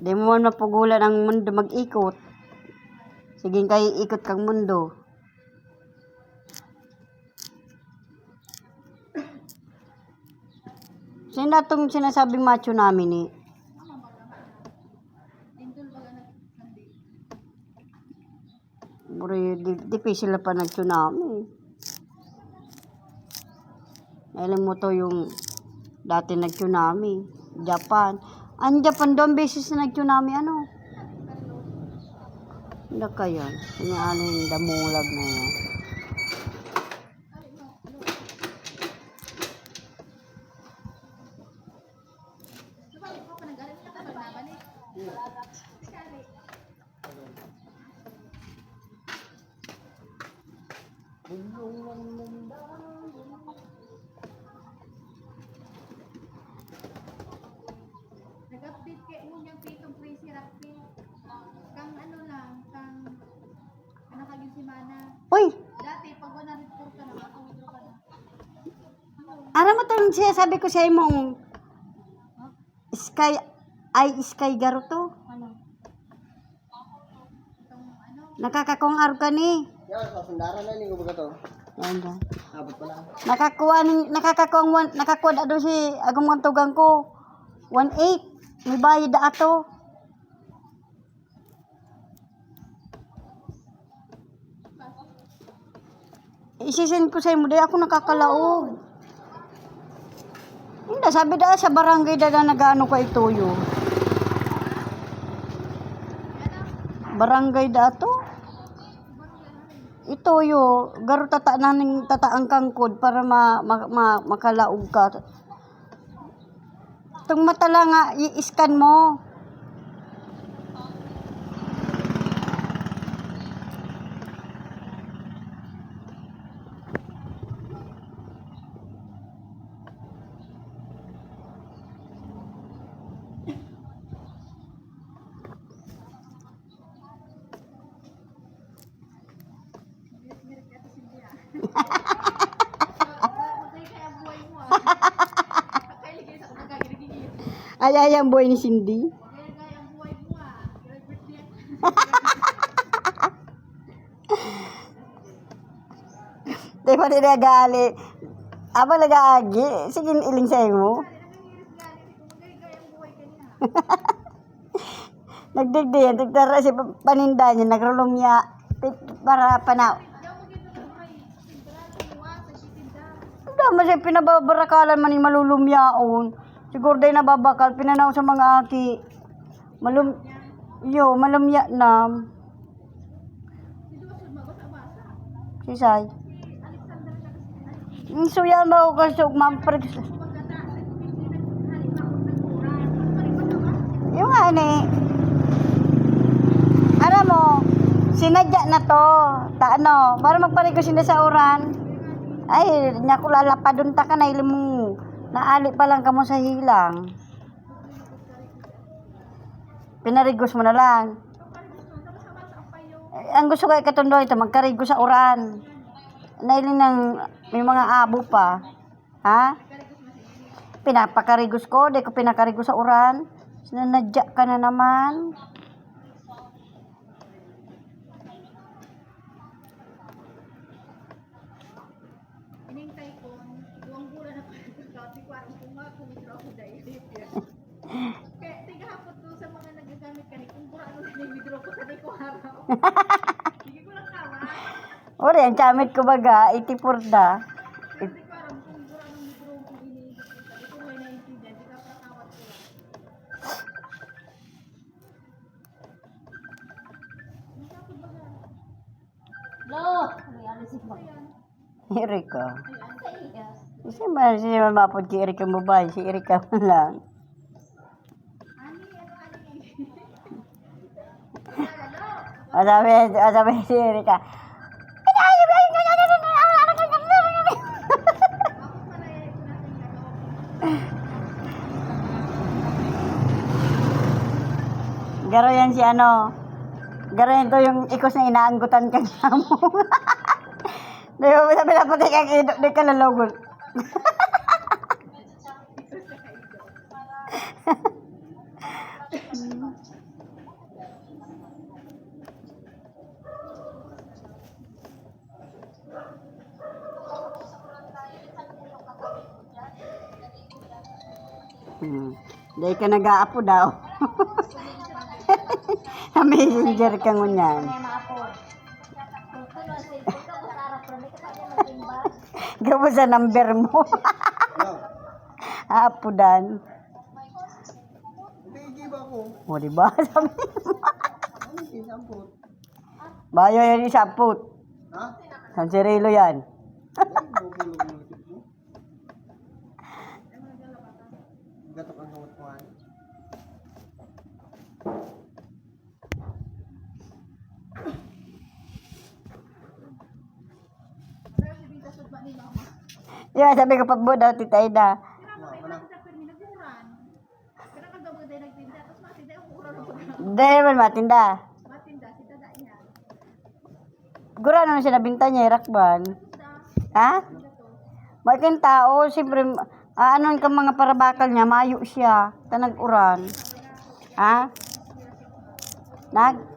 Di mo man mapugulan ang mundo mag-ikot. Sige kayo ikot kang mundo. Sino itong sinasabing macho namin eh? Bro, di, difficile na pa nag-tsunami. Alam mo to yung dati nag-tsunami. Japan. Ang Japan doon beses na nag-tsunami ano? Hindi kaya. Yung ano yung damulag na yan. Nag-update Aram mo itong sinasabi ko sa imong Sky, ay Sky Garo to. Ano? Ano, Nakakakong araw ka ni. Yan, sa sundaran na ba to? Dyan. Abot pa lang. Nakakuha ni nakakakuha one nakakuha na doon si agong mantugang ko. 1.8. May bayad ato. Isisend ko sa imo di ako nakakalaog. Hindi, sabi da sa barangay da na nagano ka ituyo. Barangay da to. Ituyo, garo tata naning tataang kangkod para ma, ma, ma makalaog ka. Itong mata lang nga, i-scan mo. magay kaya ang buhay mo ah. Kailigay sa kumagay, ginigigil. Ay, ay, ang buhay ni Cindy. Kaya gaya ang mo yan. Di pa rin nagali. Aba nag-aagi. Sige, iling sa ka niya. Nagdigdiyan, tigtara si pa- paninda niya, nagrulumya. Tit- Para pana. Yaw mo gito sa may tindra, kinuha, sa sitinda. Ang dama siya pinababarakalan man yung malulumyaon. Siguro day nababakal, pinanaw sa mga aki. Malum... Yo, malumya na. Sisay. Ang suya ba ako kasi mamprig. magkata. Halimbawa, nagmura. Palikot naman. Yung ano eh. Alam mo, sinadya na to. Ta ano, para magparigo sila sa uran. Ay, naku lalapadun ta ka na ilim mo. Naali pa lang kamo sa hilang. Pinarigos mo na lang. Eh, ang gusto ko ay katundo ito, magkarigo sa uran. Nailing ng may mga abo pa. Ha? Pinapakarigos ko, di ko pinakarigos sa uran. Sinanadya ka na naman. Inintay ko, duwang bulan na pagkakot si Kwarang kuma, kumitra ako dahil. Kaya tiga hapot to sa mga nagagamit ka ni kung kura ano na withdraw ko sa ko araw. Sige ko lang kawa. Ori, ang chamit ko baga, 84 da. Kasi parang kung kura anong withdraw ko iniisip ko sa ito may naintindihan, di ka patawad ko lang. Masapod ba ka? Erika. Iya. Kasi ba siya mapod si Erika mo ba? Si Erika mo lang. O sabi, o sabi si Erika. Eh. Garo yan si ano. Garo yan to yung ikos na inaanggutan ka niya mo. Di ba sabi na pati kang idok, di ka lalugol. Hmm. Dahil ka nag-aapo daw. Messenger ka ngunyan. Gawa sa number mo. Aapo dan. O, di ba? Sabi mo. Ano? Bayo yan yung saput. Ha? San Cirilo yan. Ay, bubulog mo yung tip mo. Gatok ang gamot mo. ano? Pero si Bita sud ba ni mama. Yan, sabi ko. Kira mo daw uran ko. Hindi naman matinda. Matinda si tada niya. Gura na siya nabinta niya, irakban. Ha? Makin tao, siyempre, ah, ano ka mga parabakal niya, mayo siya. Tanag uran. Ha? Nag? Na.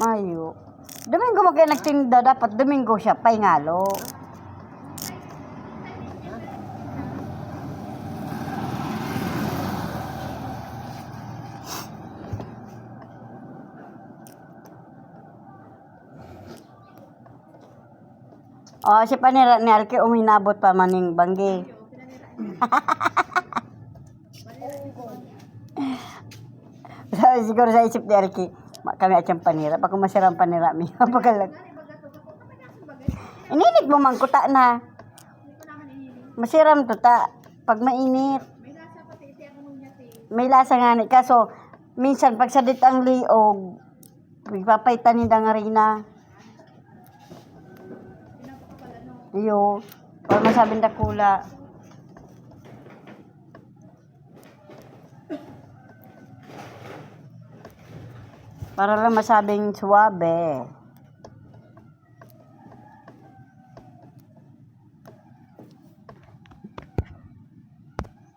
Mayo. Domingo mo kayo nagtinda, dapat Domingo siya, paingalo. Oh, si panira ni Alki uminabot pa maning banggi. Siguro sa isip ni Alki, "Ma- kami at siyang panira. Baka masirang panira mi. Pagalag. Ininit mo mangkuta na. Masiram to ta. Pag mainit, May lasa nga ni. Kaso, minsan pag sadit ang liog, ipapaitan ni nga Iyo. Or masabing dakula. Para lang masabing suwabe.